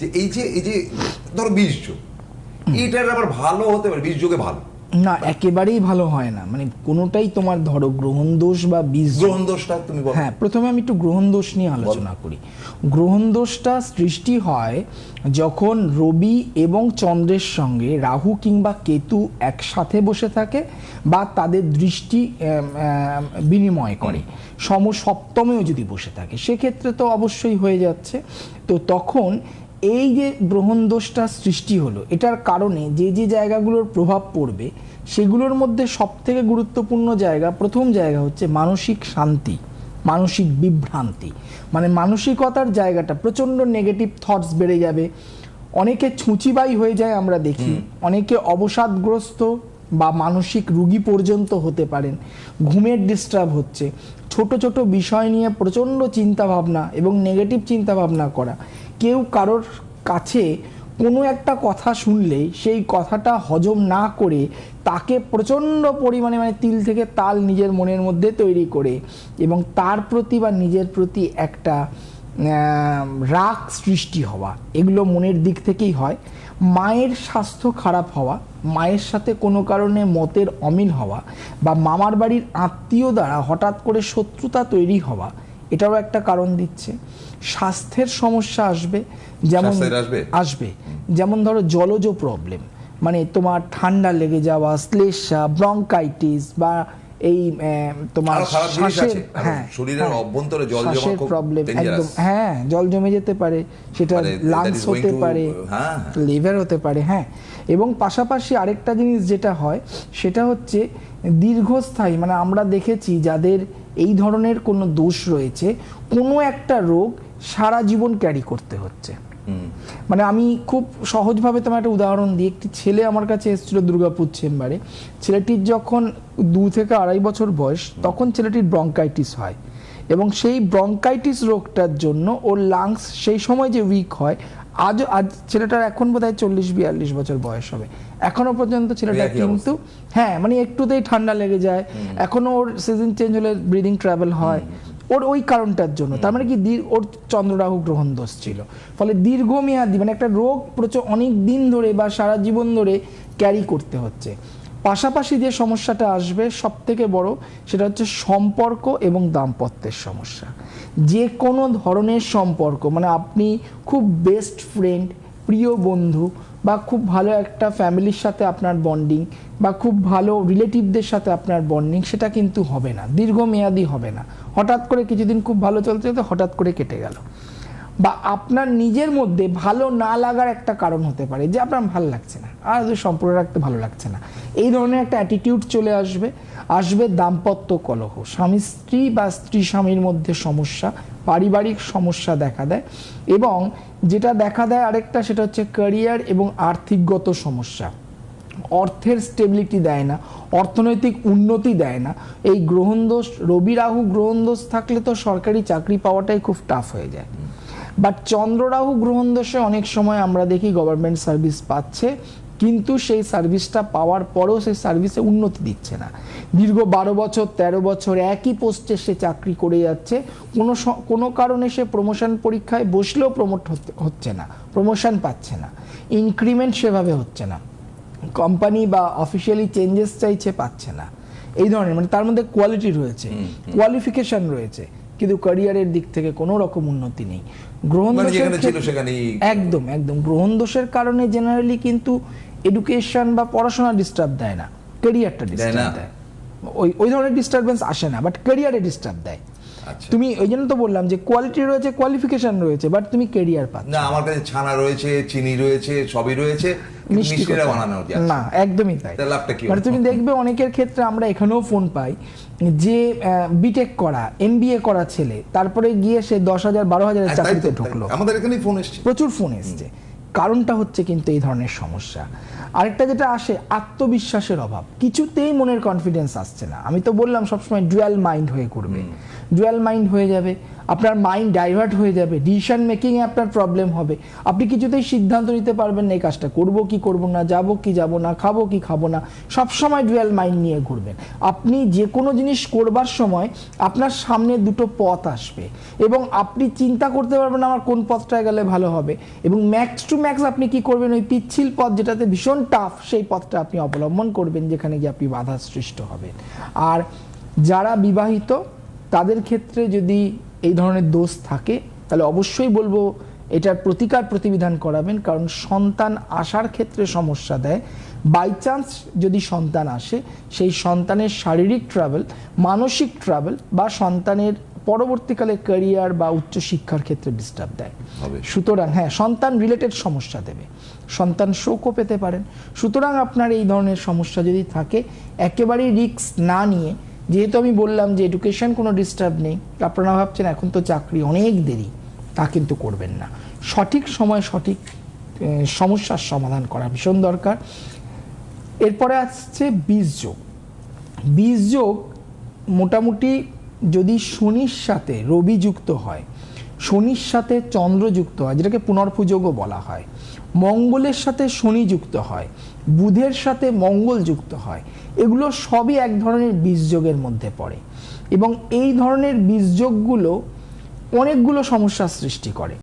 যে এই যে এই যে ধরো বীজ যোগ। এটার আবার ভালো হতে পারে বীজ যোগে ভালো। না একেবারেই ভালো হয় না। মানে কোনোটাই তোমার ধরো গ্রহণ দোষ বা বীজ গ্রহণ দোষটা তুমি বলো। হ্যাঁ প্রথমে আমি একটু গ্রহণ দোষ নিয়ে আলোচনা করি। গ্রহণ দোষটা সৃষ্টি হয় যখন রবি এবং চন্দ্রের সঙ্গে রাহু কিংবা কেতু একসাথে বসে থাকে বা তাদের দৃষ্টি বিনিময় করে। সম সপ্তমেও যদি বসে থাকে সেক্ষেত্রে তো অবশ্যই হয়ে যাচ্ছে। তো তখন এই যে গ্রহণ দোষটা সৃষ্টি হলো এটার কারণে যে যে জায়গাগুলোর প্রভাব পড়বে সেগুলোর মধ্যে সবথেকে গুরুত্বপূর্ণ জায়গা প্রথম জায়গা হচ্ছে মানসিক শান্তি মানসিক বিভ্রান্তি। মানে মানসিকতার জায়গাটা প্রচণ্ড নেগেটিভ থটস বেড়ে যাবে। অনেকে ছুঁচিবাই হয়ে যায় আমরা দেখি। অনেকে অবসাদগ্রস্ত বা মানসিক রুগী পর্যন্ত হতে পারেন। ঘুমের ডিস্টার্ব হচ্ছে। ছোট ছোট বিষয় নিয়ে প্রচণ্ড চিন্তাভাবনা এবং নেগেটিভ চিন্তাভাবনা করা। কেউ কারোর কাছে কোনো একটা কথা শুনলেই সেই কথাটা হজম না করে তাকে প্রচণ্ড পরিমাণে মানে তিল থেকে তাল নিজের মনের মধ্যে তৈরি করে এবং তার প্রতি বা নিজের প্রতি একটা রাগ সৃষ্টি হওয়া। এগুলো মনের দিক থেকেই হয়। মায়ের স্বাস্থ্য খারাপ হওয়া, মায়ের সাথে কোনো কারণে মতের অমিল হওয়া বা মামার বাড়ির আত্মীয় দ্বারা হঠাৎ করে শত্রুতা তৈরি হওয়া এটারও একটা কারণ দিচ্ছে। স্বাস্থ্যের সমস্যা আসবে যেমন আসবে? যেমন ধরো জলজ প্রবলেম মানে তোমার ঠান্ডা লেগে যাওয়া শ্লেষা ব্রঙ্কাইটিস বা এই তোমার শ্বাসের হ্যাঁ শরীরের হ্যাঁ, অভ্যন্তরে জল জমা প্রবলেম একদম হ্যাঁ জল জমে যেতে পারে সেটা মানে লাংস হতে পারে হ্যাঁ। লিভার হতে পারে হ্যাঁ। এবং পাশাপাশি আরেকটা জিনিস যেটা হয় সেটা হচ্ছে দীর্ঘস্থায়ী মানে আমরা দেখেছি যাদের এই ধরনের কোনো দোষ রয়েছে কোনো একটা রোগ সারা জীবন ক্যারি করতে হচ্ছে। মানে আমি খুব সহজভাবে তোমার একটা উদাহরণ দিই একটি ছেলে আমার কাছে এসেছিল দুর্গাপুর চেম্বারে। ছেলেটির যখন দু থেকে আড়াই বছর বয়স তখন ছেলেটির ব্রঙ্কাইটিস হয় এবং সেই ব্রঙ্কাইটিস রোগটার জন্য ওর লাংস সেই সময় যে উইক হয় আজ আজ ছেলেটার এখন বোধ হয় চল্লিশ বিয়াল্লিশ বছর বয়স হবে। এখনও পর্যন্ত ছেলেটা কিন্তু হ্যাঁ মানে একটুতেই ঠান্ডা লেগে যায়। এখনও ওর সিজন চেঞ্জ হলে ব্রিদিং ট্রাভেল হয়। ওর ওই কারণটার জন্য। তার মানে কি ওর চন্দ্ররাহু গ্রহণ দোষ ছিল। ফলে দীর্ঘমেয়াদী মানে একটা রোগ প্রচুর অনেক দিন ধরে বা সারা জীবন ধরে ক্যারি করতে হচ্ছে। পাশাপাশি যে সমস্যাটা আসবে সব থেকে বড় সেটা হচ্ছে সম্পর্ক এবং দাম্পত্যের সমস্যা। যে কোনো ধরনের সম্পর্ক মানে আপনি খুব বেস্ট ফ্রেন্ড প্রিয় বন্ধু বা খুব ভালো একটা ফ্যামিলির সাথে আপনার বন্ডিং বা খুব ভালো রিলেটিভদের সাথে আপনার বন্ডিং সেটা কিন্তু হবে না, দীর্ঘমেয়াদী হবে না। হঠাৎ করে কিছুদিন খুব ভালো চলতে চলতে হঠাৎ করে কেটে গেল। বা আপনার নিজের মধ্যে ভালো না লাগার একটা কারণ হতে পারে, যে আপনার ভালো লাগছে না, আর সম্পর্ক রাখতে ভালো লাগছে না। এই ধরনের একটা অ্যাটিটিউড চলে আসবে আসবে দাম্পত্য কলহ। স্বামী, স্ত্রী বা স্ত্রী স্বামীর মধ্যে সমস্যা, পারিবারিক সমস্যা দেখা দেয় এবং যেটা দেখা দেয় আরেকটা সেটা হচ্ছে ক্যারিয়ার এবং আর্থিকগত সমস্যা। অর্থের স্টেবিলিটি দেয় না, অর্থনৈতিক উন্নতি দেয় না। এই গ্রহণ দোষ রবি রাহু গ্রহণ দোষ থাকলে তো সরকারি চাকরি পাওয়াটাই খুব টাফ হয়ে যায়। বাট চন্দ্ররাহু গ্রহণ দোষে অনেক সময় আমরা দেখি গভর্নমেন্ট সার্ভিস পাচ্ছে কিন্তু সেই সার্ভিসটা পাওয়ার পরেও সেই সার্ভিসে উন্নতি দিচ্ছে না। দীর্ঘ বারো বছর ১৩ বছর একই পোস্টে সে চাকরি করে যাচ্ছে। কোনো কোনো কারণে সে প্রমোশন পরীক্ষায় বসলেও প্রমোট হচ্ছে না প্রমোশন পাচ্ছে না। ইনক্রিমেন্ট সেভাবে হচ্ছে না। কোম্পানি বা অফিসিয়ালি চেঞ্জেস চাইছে পাচ্ছে না। এই ধরনের মানে তার মধ্যে কোয়ালিটি রয়েছে কোয়ালিফিকেশন রয়েছে কিন্তু ক্যারিয়ারের দিক থেকে কোনো রকম উন্নতি নেই। গ্রহণ মানে দোষের একদম একদম। গ্রহণ দোষের কারণে জেনারেলি কিন্তু এডুকেশন বা পড়াশোনা ডিস্টার্ব দেয় না ক্যারিয়ারটা ডিস্টার্ব দেয় ওই ওই ধরনের ডিস্টারবেন্স আসে না বাট ক্যারিয়ারে ডিস্টার্ব দেয়। আচ্ছা। তুমি ওই জন্য তো বললাম যে কোয়ালিটি রয়েছে কোয়ালিফিকেশন রয়েছে বাট তুমি ক্যারিয়ার পাচ্ছ না আমার কাছে ছানা রয়েছে চিনি রয়েছে সবই রয়েছে মিষ্টিটা বানানো না একদমই তাই। লাভটা কি মানে তুমি দেখবে অনেকের ক্ষেত্রে আমরা এখানেও ফোন পাই যে বিটেক করা এমবিএ করা ছেলে তারপরে গিয়ে সে দশ হাজার বারো হাজারের চাকরিতে ঢুকলো। আমাদের এখানেই ফোন এসছে। প্রচুর ফোন এসছে। কারণটা হচ্ছে কিন্তু এই ধরনের সমস্যা। আরেকটা যেটা আসে আত্মবিশ্বাসের অভাব। কিছুতেই মনের কনফিডেন্স আসছে না। আমি তো বললাম সবসময় ডুয়াল মাইন্ড হয়ে করবে। ডুয়াল মাইন্ড হয়ে যাবে আপনার মাইন্ড ডাইভার্ট হয়ে যাবে ডিসিশন মেকিংয়ে আপনার প্রবলেম হবে। আপনি কিছুতেই সিদ্ধান্ত নিতে পারবেন না এই কাজটা। করব কি করব না যাব কি যাব না খাব কি খাব না সব সময় ডুয়াল মাইন্ড নিয়ে ঘুরবেন। আপনি যে কোনো জিনিস করবার সময় আপনার সামনে দুটো পথ আসবে এবং আপনি চিন্তা করতে পারবেন আমার কোন পথটায় গেলে ভালো হবে। এবং ম্যাক্স টু ম্যাক্স আপনি কি করবেন ওই পিচ্ছিল পথ যেটাতে ভীষণ টাফ সেই পথটা আপনি অবলম্বন করবেন যেখানে গিয়ে আপনি বাধা সৃষ্ট হবেন। আর যারা বিবাহিত, তাদের ক্ষেত্রে যদি এই ধরনের দোষ থাকে, তাহলে অবশ্যই বলব এটার প্রতিকার প্রতিবিধান করাবেন, কারণ সন্তান আসার ক্ষেত্রে সমস্যা দেয়। বাই চান্স যদি সন্তান আসে, সেই সন্তানের শারীরিক ট্রাভেল মানসিক ট্রাভেল বা সন্তানের পরবর্তীকালে ক্যারিয়ার বা উচ্চশিক্ষার ক্ষেত্রে ডিস্টার্ব দেয়। হবে। সুতরাং হ্যাঁ সন্তান রিলেটেড সমস্যা দেবে। সন্তান শোকও পেতে পারেন। সুতরাং আপনার এই ধরনের সমস্যা যদি থাকে একেবারেই রিস্ক না নিয়ে যেহেতু আমি বললাম যে এডুকেশন কোনো ডিস্টার্ব নেই আপনারা ভাবছেন এখন তো চাকরি অনেক দেরি তা কিন্তু করবেন না। সঠিক সময় সঠিক সমস্যার সমাধান করা ভীষণ দরকার। এরপরে আসছে বীজযোগ বীজযোগ মোটামুটি যদি শনির সাথে রবি যুক্ত হয়, শনির সাথে চন্দ্র যুক্ত হয়, যেটাকে পুনর্পুযোগও বলা হয়, মঙ্গলের সাথে শনি যুক্ত হয়, বুধের সাথে মঙ্গল যুক্ত হয়, এগুলো সবই এক ধরনের বীজযোগের মধ্যে পড়ে। এবং এই ধরনের বীজযোগগুলো অনেকগুলো সমস্যার সৃষ্টি করে।